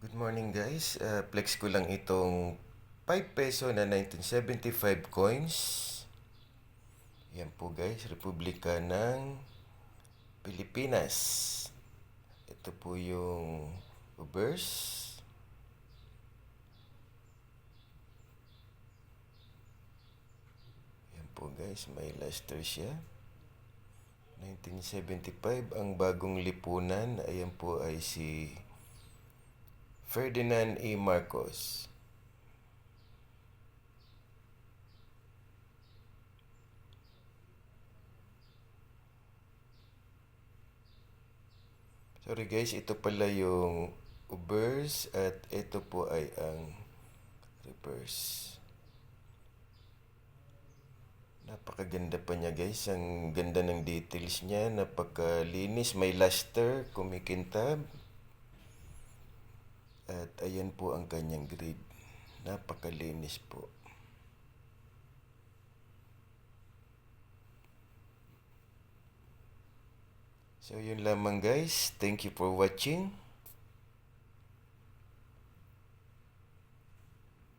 Good morning guys. Uh, flex ko lang itong 5 peso na 1975 coins. Yan po guys, Republika ng Pilipinas. Ito po yung Ubers. Yan po guys, may luster siya. 1975 ang bagong lipunan. Ayan po ay si Ferdinand E. Marcos. Sorry guys, ito pala yung Ubers at ito po ay ang reverse. Napakaganda pa niya guys. Ang ganda ng details niya. Napakalinis. May luster, kumikintab. At ayan po ang kanyang grid. Napakalinis po. So yun lamang guys. Thank you for watching.